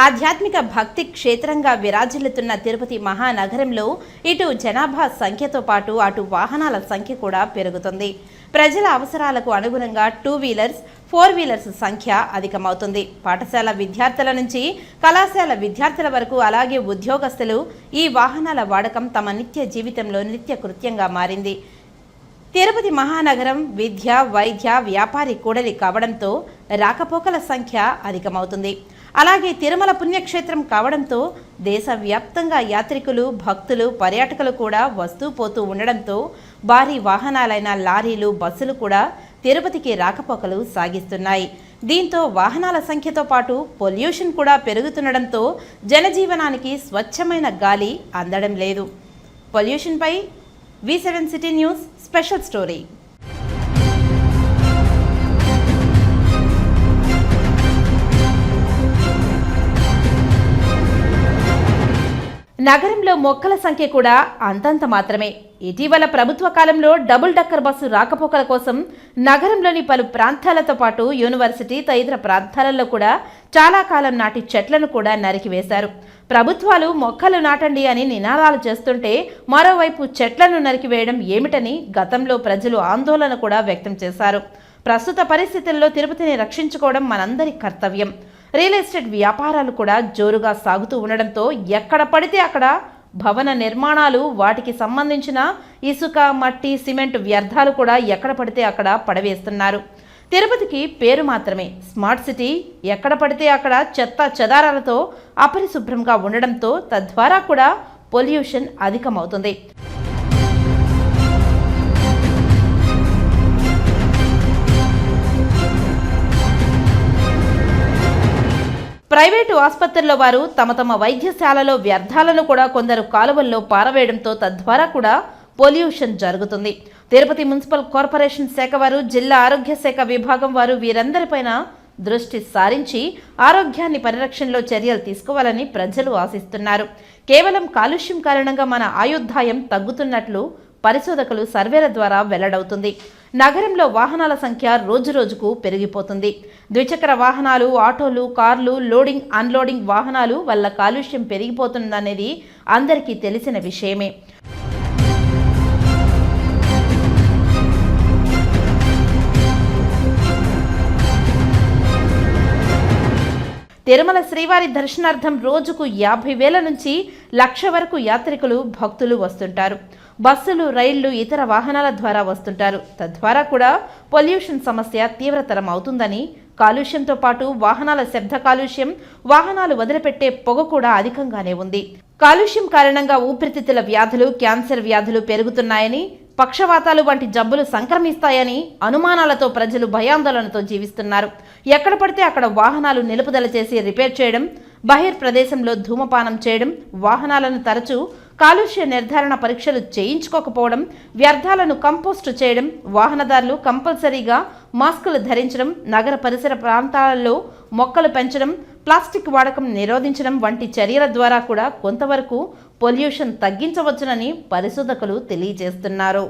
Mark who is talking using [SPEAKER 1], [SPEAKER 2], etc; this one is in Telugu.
[SPEAKER 1] ఆధ్యాత్మిక భక్తి క్షేత్రంగా విరాజిల్లుతున్న తిరుపతి మహానగరంలో ఇటు జనాభా సంఖ్యతో పాటు అటు వాహనాల సంఖ్య కూడా పెరుగుతుంది. ప్రజల అవసరాలకు అనుగుణంగా టూ వీలర్స్ ఫోర్ వీలర్స్ సంఖ్య అధికమవుతుంది. పాఠశాల విద్యార్థుల నుంచి కళాశాల విద్యార్థుల వరకు అలాగే ఉద్యోగస్తులు ఈ వాహనాల వాడకం తమ నిత్య జీవితంలో నిత్య కృత్యంగా మారింది. తిరుపతి మహానగరం విద్య వైద్య వ్యాపారి కూడలి కావడంతో రాకపోకల సంఖ్య అధికమవుతుంది. అలాగే తిరుమల పుణ్యక్షేత్రం కావడంతో దేశవ్యాప్తంగా యాత్రికులు భక్తులు పర్యాటకులు కూడా వస్తూ పోతూ ఉండడంతో భారీ వాహనాలైన లారీలు బస్సులు కూడా తిరుపతికి రాకపోకలు సాగిస్తున్నాయి. దీంతో వాహనాల సంఖ్యతో పాటు పొల్యూషన్ కూడా పెరుగుతుండడంతో జనజీవనానికి స్వచ్ఛమైన గాలి అందడం లేదు. పొల్యూషన్పై V seven city news special story. నగరంలో మొక్కల సంఖ్య కూడా అంతంత మాత్రమే. ఇటీవల ప్రభుత్వ కాలంలో డబుల్ డక్కర్ బస్సు రాకపోకల కోసం నగరంలోని పలు ప్రాంతాలతో పాటు యూనివర్సిటీ తదితర ప్రాంతాలలో కూడా చాలా కాలం నాటి చెట్లను కూడా నరికివేశారు. ప్రభుత్వాలు మొక్కలు నాటండి అని నినాదాలు చేస్తుంటే మరోవైపు చెట్లను నరికివేయడం ఏమిటని గతంలో ప్రజలు ఆందోళన కూడా వ్యక్తం చేశారు. ప్రస్తుత పరిస్థితుల్లో తిరుపతిని రక్షించుకోవడం మనందరి కర్తవ్యం. రియల్ ఎస్టేట్ వ్యాపారాలు కూడా జోరుగా సాగుతూ ఉండడంతో ఎక్కడ పడితే అక్కడ భవన నిర్మాణాలు వాటికి సంబంధించిన ఇసుక మట్టి సిమెంట్ వ్యర్థాలు కూడా ఎక్కడ పడితే అక్కడ పడవేస్తున్నారు. తిరుపతికి పేరు మాత్రమే. స్మార్ట్ సిటీ ఎక్కడ పడితే అక్కడ చెత్త చెదారాలతో అపరిశుభ్రంగా ఉండడంతో తద్వారా కూడా పొల్యూషన్ అధికమవుతుంది. ప్రైవేటు ఆసుపత్రుల వారు తమ తమ వైద్యశాలలో వ్యర్థాలను కూడా కొందరు కాలువల్లో పారవేయడంతో తద్వారా కూడా పొల్యూషన్ జరుగుతుంది. తిరుపతి మున్సిపల్ కార్పొరేషన్ శాఖ వారు జిల్లా ఆరోగ్య శాఖ విభాగం వారు వీరందరిపైన దృష్టి సారించి ఆరోగ్యాన్ని పరిరక్షణలో చర్యలు తీసుకోవాలని ప్రజలు ఆశిస్తున్నారు. కేవలం కాలుష్యం కారణంగా మన ఆయుర్దాయం తగ్గుతున్నట్లు పరిశోధకులు సర్వేల ద్వారా వెల్లడవుతుంది. నగరంలో వాహనాల సంఖ్య రోజురోజుకు పెరిగిపోతుంది. ద్విచక్ర వాహనాలు ఆటోలు కార్లు లోడింగ్ అన్లోడింగ్ వాహనాలు వల్ల కాలుష్యం పెరిగిపోతుందనేది అందరికీ తెలిసిన విషయమే. తిరుమల శ్రీవారి దర్శనార్థం రోజుకు యాభై వేల నుంచి లక్ష వరకు యాత్రికులు భక్తులు వస్తుంటారు. బస్సులు రైళ్ళు ఇతర వాహనాల ద్వారా వస్తుంటారు. తద్వారా కూడా పొల్యూషన్ సమస్య తీవ్రతరం అవుతుందని కాలుష్యంతో పాటు వాహనాల శబ్ద కాలుష్యం వాహనాలు వదిలిపెట్టే పొగ కూడా అధికంగానే ఉంది. కాలుష్యం కారణంగా ఊపిరితిత్తుల వ్యాధులు క్యాన్సర్ వ్యాధులు పెరుగుతున్నాయని పక్షవాతాలు వంటి జబ్బులు సంక్రమిస్తాయని అనుమానాలతో ప్రజలు భయాందోళనతో జీవిస్తున్నారు. ఎక్కడ పడితే అక్కడ వాహనాలు నిలుపుదల చేసి రిపేర్ చేయడం బహిర్ ప్రదేశంలో ధూమపానం చేయడం వాహనాలను తరచూ కాలుష్య నిర్ధారణ పరీక్షలు చేయించుకోకపోవడం వ్యర్థాలను కంపోస్ట్ చేయడం వాహనదారులు కంపల్సరీగా మాస్కులు ధరించడం నగర పరిసర ప్రాంతాలలో మొక్కలు పెంచడం ప్లాస్టిక్ వాడకం నిరోధించడం వంటి చర్యల ద్వారా కూడా కొంతవరకు పొల్యూషన్ తగ్గించవచ్చునని పరిశోధకులు తెలియజేస్తున్నారు.